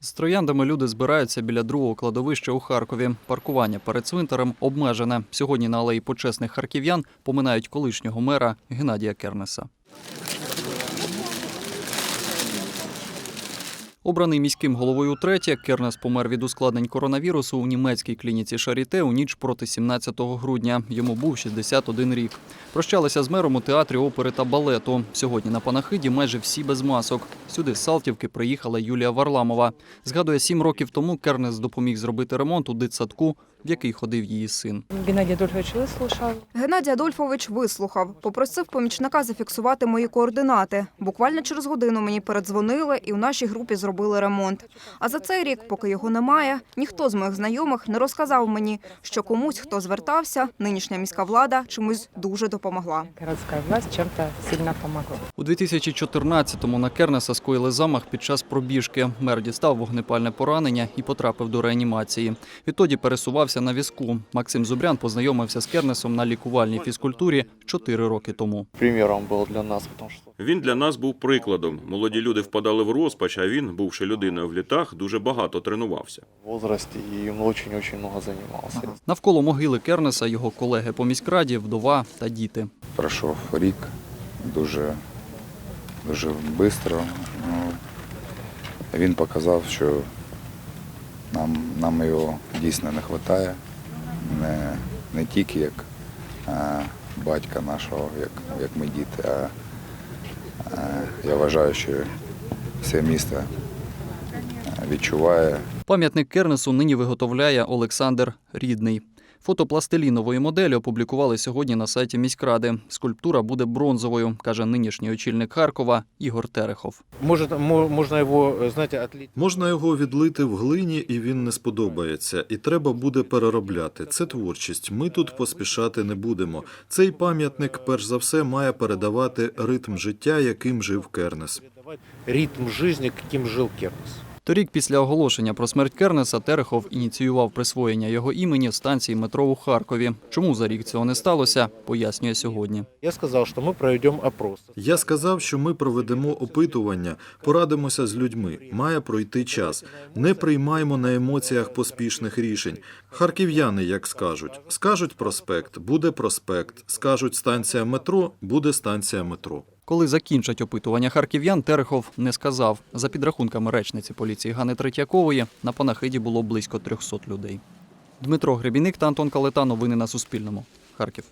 З трояндами люди збираються біля другого кладовища у Харкові. Паркування перед цвинтарем обмежене. Сьогодні на алеї почесних харків'ян поминають колишнього мера Геннадія Кернеса. Обраний міським головою третє, Кернес помер від ускладнень коронавірусу у німецькій клініці Шаріте у ніч проти 17 грудня. Йому був 61 рік. Прощалися з мером у театрі опери та балету. Сьогодні на панахиді майже всі без масок. Сюди з Салтівки приїхала Юлія Варламова. Згадує, сім років тому Кернес допоміг зробити ремонт у дитсадку, в який ходив її син. Геннадій Адольфович вислушав. Геннадій Адольфович вислухав, попросив помічника зафіксувати мої координати. Буквально через годину мені передзвонили і у нашій групі зробили ремонт. А за цей рік, поки його немає, ніхто з моїх знайомих не розказав мені, що комусь, хто звертався, нинішня міська влада чомусь дуже допомогла. Городська власть чим-то сильно допомогла. У 2014-му на Кернеса скоїли замах під час пробіжки. Мер дістав вогнепальне поранення і потрапив до реанімації. Відтоді пересувався на візку. Максим Зубрян познайомився з Кернесом на лікувальній фізкультурі чотири роки тому. примером был для нас, Він для нас був прикладом. Молоді люди впадали в розпач, а він, бувши людиною в літах, дуже багато тренувався. в возрасте и очень-очень много занимался. Навколо могили Кернеса його колеги по міськраді, вдова та діти. Пройшов рік дуже, дуже швидко. Ну, він показав, що нам, нам його дійсно не вистачає. Не, не тільки як а, батька нашого, як, як ми діти, а, а я вважаю, що все місто відчуває Пам'ятник Кернесу нині виготовляє Олександр Рідний. Фото пластилінової моделі опублікували сьогодні на сайті міськради. Скульптура буде бронзовою, каже нинішній очільник Харкова Ігор Терехов. Может, мо- можно его, э, знаете. Можна його відлити в глині, і він не сподобається, і треба буде переробляти. Це творчість. Ми тут поспішати не будемо. Цей пам'ятник, перш за все, має передавати ритм життя, яким жив Кернес. Ритм жизни, каким жил Кернес. Торік, після оголошення про смерть Кернеса, Терехов ініціював присвоєння його імені станції метро у Харкові. Чому за рік цього не сталося, пояснює сьогодні. Я сказал, что мы проведем опрос. Я сказав, що ми проведемо опитування, порадимося з людьми. Має пройти час. Не приймаємо на емоціях поспішних рішень. Харків'яни, як скажуть, скажуть проспект, буде проспект. Скажуть станція метро, буде станція метро. Коли закінчать опитування харків'ян, Терехов не сказав. За підрахунками речниці поліції Гани Третьякової, на панахиді було близько 300 людей. Дмитро Гребіник та Антон Калета. Новини на Суспільному. Харків.